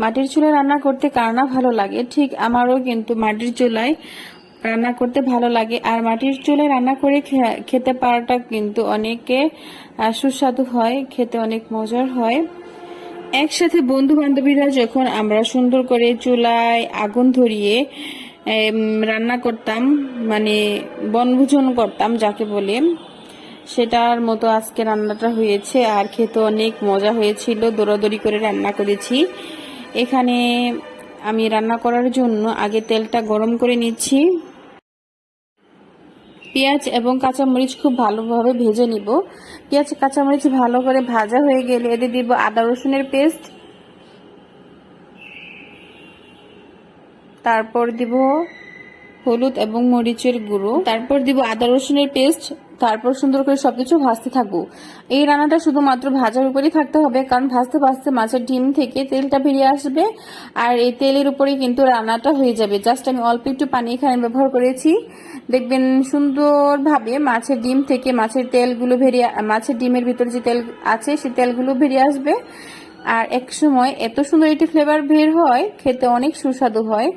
মাটির চুলায় রান্না করতে কার না ভালো লাগে? ঠিক আমারও কিন্তু মাটির চুলায় রান্না করতে ভালো লাগে। আর মাটির চুলায় রান্না করে খেতে পারাটা কিন্তু অনেকে সুস্বাদু হয়, খেতে অনেক মজার হয়। একসাথে বন্ধু বান্ধবীরা যখন আমরা সুন্দর করে চুলায় আগুন ধরিয়ে রান্না করতাম মানে বনভোজন করতাম যাকে বলে, সেটার মতো আজকে রান্নাটা হয়েছে। আর খেতে অনেক মজা হয়েছিল, দৌড়াদৌড়ি করে রান্না করেছি। এখানে আমি রান্না করার জন্য আগে তেলটা গরম করে নিচ্ছি। পেঁয়াজ এবং কাঁচামরিচ খুব ভালোভাবে ভেজে নিব। পেঁয়াজ, কাঁচামরিচ ভালো করে ভাজা হয়ে গেলে এতে দিব আদা রসুনের পেস্ট। তারপর দিব হলুদ এবং মরিচের গুঁড়ো। তারপর দিব আদা রসুনের পেস্ট। তারপর সুন্দর করে সবকিছু ভাজতে থাকব। এই রান্নাটা শুধুমাত্র ভাজার উপরেই থাকতে হবে, কারণ ভাজতে ভাজতে মাছের ডিম থেকে তেলটা বেরিয়ে আসবে, আর এই তেলের উপরেই কিন্তু রান্নাটা হয়ে যাবে। জাস্ট আমি অল্প একটু পানি এখানে ব্যবহার করেছি। দেখবেন সুন্দরভাবে মাছের ডিম থেকে মাছের তেলগুলো বেরিয়ে, মাছের ডিমের ভিতরে যে তেল আছে সেই তেলগুলো বেরিয়ে আসবে। আর এক সময় এত সুন্দর একটি ফ্লেভার বের হয়, খেতে অনেক সুস্বাদু হয়।